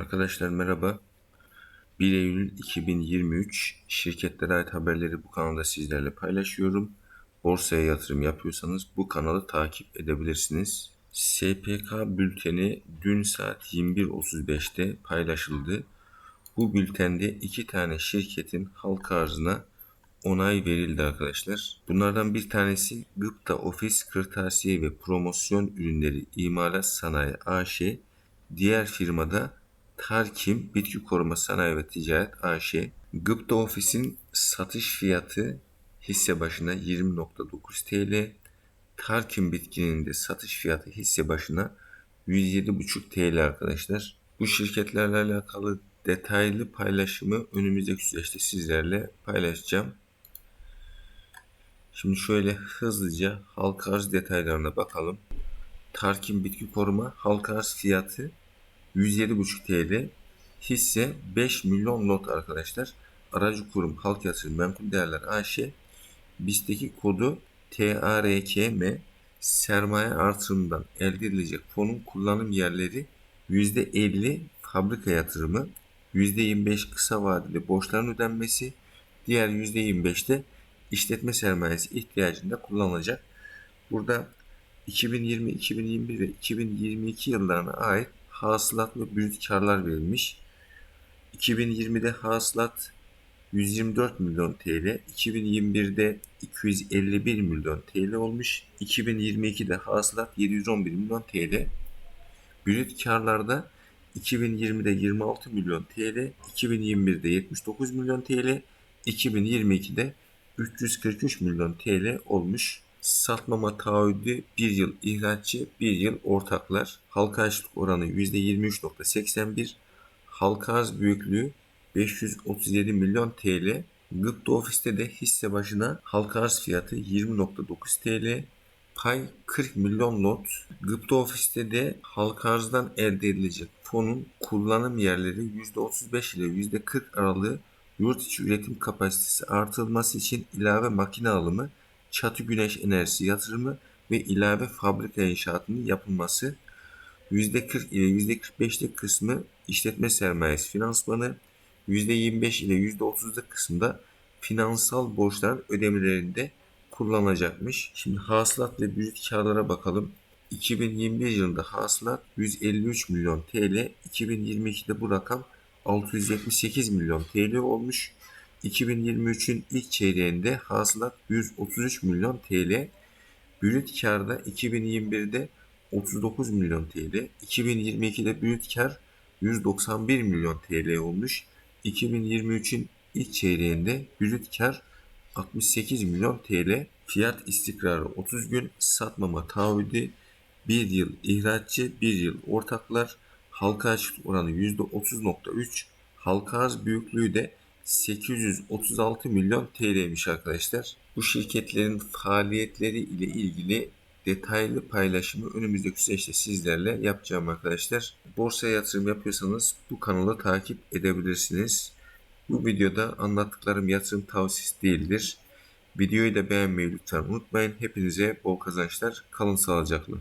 Arkadaşlar merhaba. 1 Eylül 2023 şirketlere ait haberleri bu kanalda sizlerle paylaşıyorum. Borsaya yatırım yapıyorsanız bu kanalı takip edebilirsiniz. SPK bülteni dün saat 21.35'te paylaşıldı. Bu bültende iki tane şirketin halka arzına onay verildi arkadaşlar. Bunlardan bir tanesi Gıpta Ofis Kırtasiye ve Promosyon Ürünleri İmalat Sanayi AŞ. Diğer firmada Tarkim Bitki Koruma Sanayi ve Ticaret AŞ. Gıpta Ofis'in satış fiyatı hisse başına 20.9 TL. Tarkim Bitki'nin de satış fiyatı hisse başına 107.5 TL arkadaşlar. Bu şirketlerle alakalı detaylı paylaşımı önümüzdeki süreçte sizlerle paylaşacağım. Şimdi şöyle hızlıca halka arz detaylarına bakalım. Tarkim Bitki Koruma halka arz fiyatı 107,5 TL. Hisse 5 milyon lot arkadaşlar. Aracı kurum Halk Yatırım Menkul Değerler AŞ. BIST'teki kodu TARKM sermaye artırımından elde edilecek fonun kullanım yerleri %50 fabrika yatırımı, %25 kısa vadeli borçların ödenmesi, diğer %25'te işletme sermayesi ihtiyacında kullanılacak. Burada 2020, 2021 ve 2022 yıllarına ait hasılat ve brüt karlar verilmiş. 2020'de hasılat 124 milyon TL, 2021'de 251 milyon TL olmuş. 2022'de hasılat 711 milyon TL. Brüt karlarda 2020'de 26 milyon TL, 2021'de 79 milyon TL, 2022'de 343 milyon TL olmuş. Satmama taahhüdü 1 yıl ihraççı, 1 yıl ortaklar. Halka açlık oranı %23.81. Halka arz büyüklüğü 537 milyon TL. Gıpta ofiste de hisse başına halka arz fiyatı 20.9 TL. Pay 40 milyon lot. Gıpta ofiste de halka arzdan elde edilecek fonun kullanım yerleri %35 ile %40 aralığı yurt içi üretim kapasitesi artırılması için ilave makine alımı, çatı güneş enerjisi yatırımı ve ilave fabrika inşaatının yapılması, %40 ile %45'lik kısmı işletme sermayesi finansmanı, %25 ile %30'luk kısımda finansal borçların ödemelerinde kullanılacakmış. Şimdi hasılat ve brüt karlara bakalım. 2021 yılında hasılat 153 milyon TL, 2022'de bu rakam 678 milyon TL olmuş. 2023'ün ilk çeyreğinde hasılat 133 milyon TL. Brüt karda 2021'de 39 milyon TL. 2022'de brüt kar 191 milyon TL olmuş. 2023'ün ilk çeyreğinde brüt kar 68 milyon TL. Fiyat istikrarı 30 gün, satmama taahhüdü 1 yıl ihraççı, 1 yıl ortaklar, halka açık oranı %30.3, halka arz büyüklüğü de 836 milyon TL'ymiş arkadaşlar. Bu şirketlerin faaliyetleri ile ilgili detaylı paylaşımı önümüzdeki süreçte sizlerle yapacağım arkadaşlar. Borsaya yatırım yapıyorsanız bu kanalı takip edebilirsiniz. Bu videoda anlattıklarım yatırım tavsiyesi değildir. Videoyu da beğenmeyi lütfen unutmayın. Hepinize bol kazançlar. Kalın sağlıcakla.